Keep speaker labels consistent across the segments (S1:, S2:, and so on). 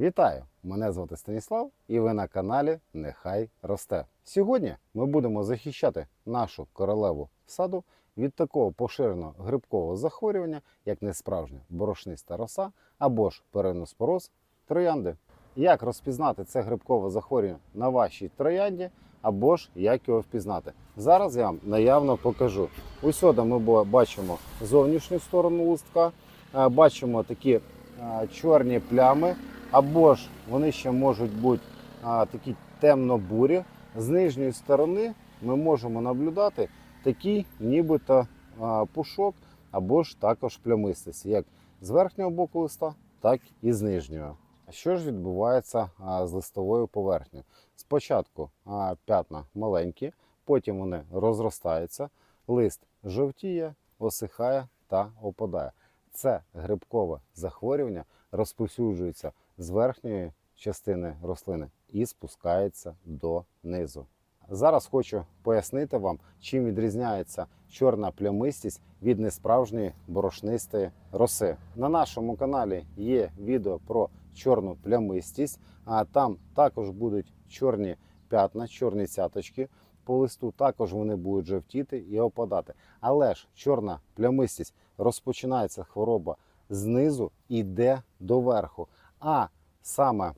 S1: Вітаю! Мене звати Станіслав і ви на каналі Нехай Росте. Сьогодні ми будемо захищати нашу королеву саду від такого поширеного грибкового захворювання, як несправжня борошниста роса або ж переноспороз троянди. Як розпізнати це грибкове захворювання на вашій троянді, або ж як його впізнати? Зараз я вам наявно покажу. Усюди ми бачимо зовнішню сторону листка, е, бачимо такі е, чорні плями, або ж вони ще можуть бути а, такі темно-бурі. З нижньої сторони ми можемо наблюдати такий нібито а, пушок, або ж також плямистість, як з верхнього боку листа, так і з нижнього. Що ж відбувається а, з листовою поверхнею? Спочатку а, п'ятна маленькі, потім вони розростаються, лист жовтіє, осихає та опадає. Це грибкове захворювання розповсюджується з верхньої частини рослини і спускається до низу. Зараз хочу пояснити вам, чим відрізняється чорна плямистість від несправжньої борошнистої роси. На нашому каналі є відео про чорну плямистість, а там також будуть чорні п'ятна, чорні цяточки по листу. Також вони будуть жовтіти і опадати. Але ж чорна плямистість розпочинається хвороба знизу і йде до верху. А саме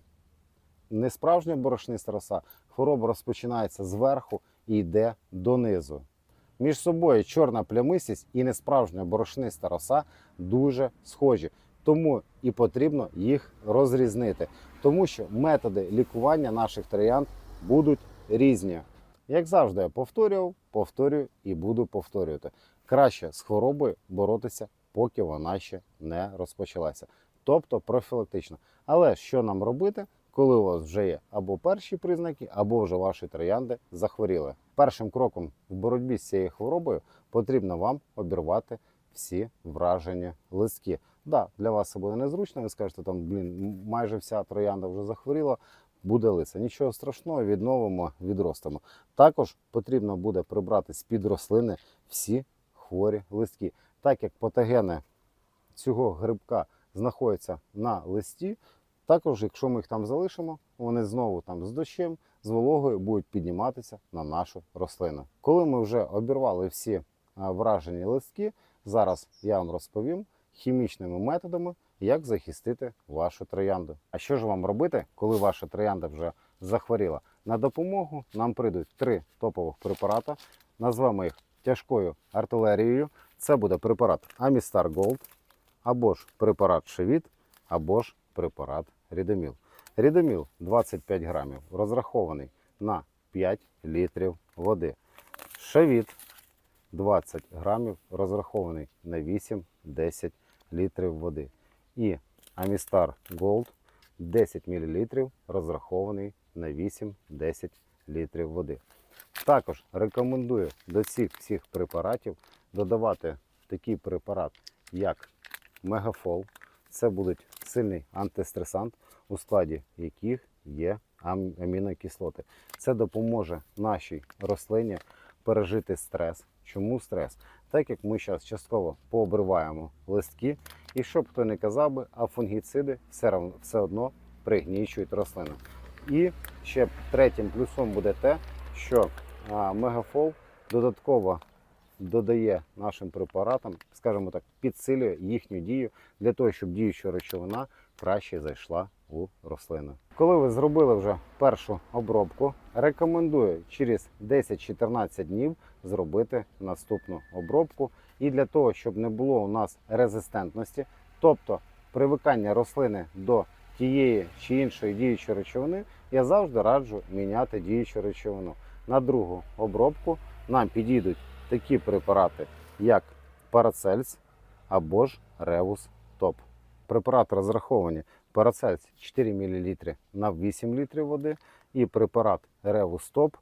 S1: несправжня борошниста роса, хвороба розпочинається зверху і йде донизу. Між собою чорна плямистість і несправжня борошниста роса дуже схожі. Тому і потрібно їх розрізнити, тому що методи лікування наших троянд будуть різні. Як завжди, я повторював, повторюю і буду повторювати. Краще з хворобою боротися, поки вона ще не розпочалася. Тобто профілактично. Але що нам робити, коли у вас вже є або перші признаки, або вже ваші троянди захворіли? Першим кроком в боротьбі з цією хворобою потрібно вам обірвати всі вражені листки. Да, для вас це буде незручно, ви скажете, там, блін, майже вся троянда вже захворіла, буде лиса. Нічого страшного, відновимо, відростимо. Також потрібно буде прибрати з-під рослини всі хворі листки. Так як патогени цього грибка знаходяться на листі, також, якщо ми їх там залишимо, вони знову там з дощем, з вологою будуть підніматися на нашу рослину. Коли ми вже обірвали всі вражені листки, зараз я вам розповім хімічними методами, як захистити вашу троянду. А що ж вам робити, коли ваша троянда вже захворіла? На допомогу нам прийдуть три топових препарати. Назвемо їх тяжкою артилерією. Це буде препарат Amistar Gold, або ж препарат Шевіт, або ж препарат Рідоміл. Рідоміл 25 грамів, розрахований на 5 літрів води. Шевіт 20 грамів, розрахований на 8-10 літрів води. І Amistar Gold 10 мл, розрахований на 8-10 літрів води. Також рекомендую до цих всіх препаратів додавати такий препарат, як Мегафол. Це буде сильний антистресант, у складі яких є ам- амінокислоти. Це допоможе нашій рослині пережити стрес. Чому стрес? Так як ми зараз частково пообриваємо листки, і щоб хто не казав би, а фунгіциди все, все одно пригнічують рослину. І ще третім плюсом буде те, що мегафол додатково додає нашим препаратам, скажімо так, підсилює їхню дію для того, щоб діюча речовина краще зайшла у рослину. Коли ви зробили вже першу обробку, рекомендую через 10-14 днів зробити наступну обробку. І для того, щоб не було у нас резистентності, тобто привикання рослини до тієї чи іншої діючої речовини, я завжди раджу міняти діючу речовину. На другу обробку нам підійдуть такі препарати, як Парацельс або ж Ревус Топ. Препарати розраховані Парацельс 4 мл на 8 літрів води і препарат Ревус Топ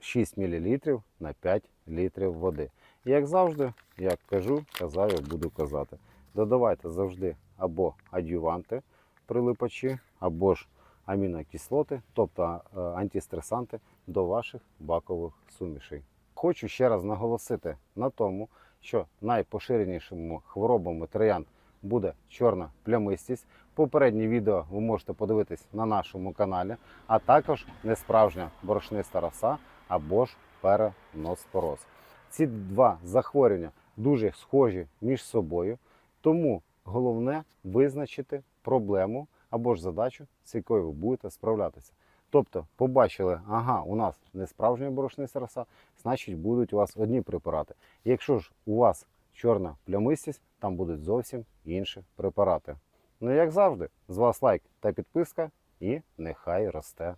S1: 6 мл на 5 літрів води. І як завжди, як кажу, казав і буду казати. Додавайте завжди або адюванти прилипачі, або ж амінокислоти, тобто е, антистресанти до ваших бакових сумішей. Хочу ще раз наголосити на тому, що найпоширенішими хворобами троянд буде чорна плямистість. Попереднє відео ви можете подивитись на нашому каналі, а також несправжня борошниста роса або ж переноспороз. Ці два захворювання дуже схожі між собою, тому головне визначити проблему або ж задачу, з якою ви будете справлятися. Тобто, побачили, ага, у нас не справжня борошниста роса, значить будуть у вас одні препарати. Якщо ж у вас чорна плямистість, там будуть зовсім інші препарати. Ну, як завжди, з вас лайк та підписка, і нехай росте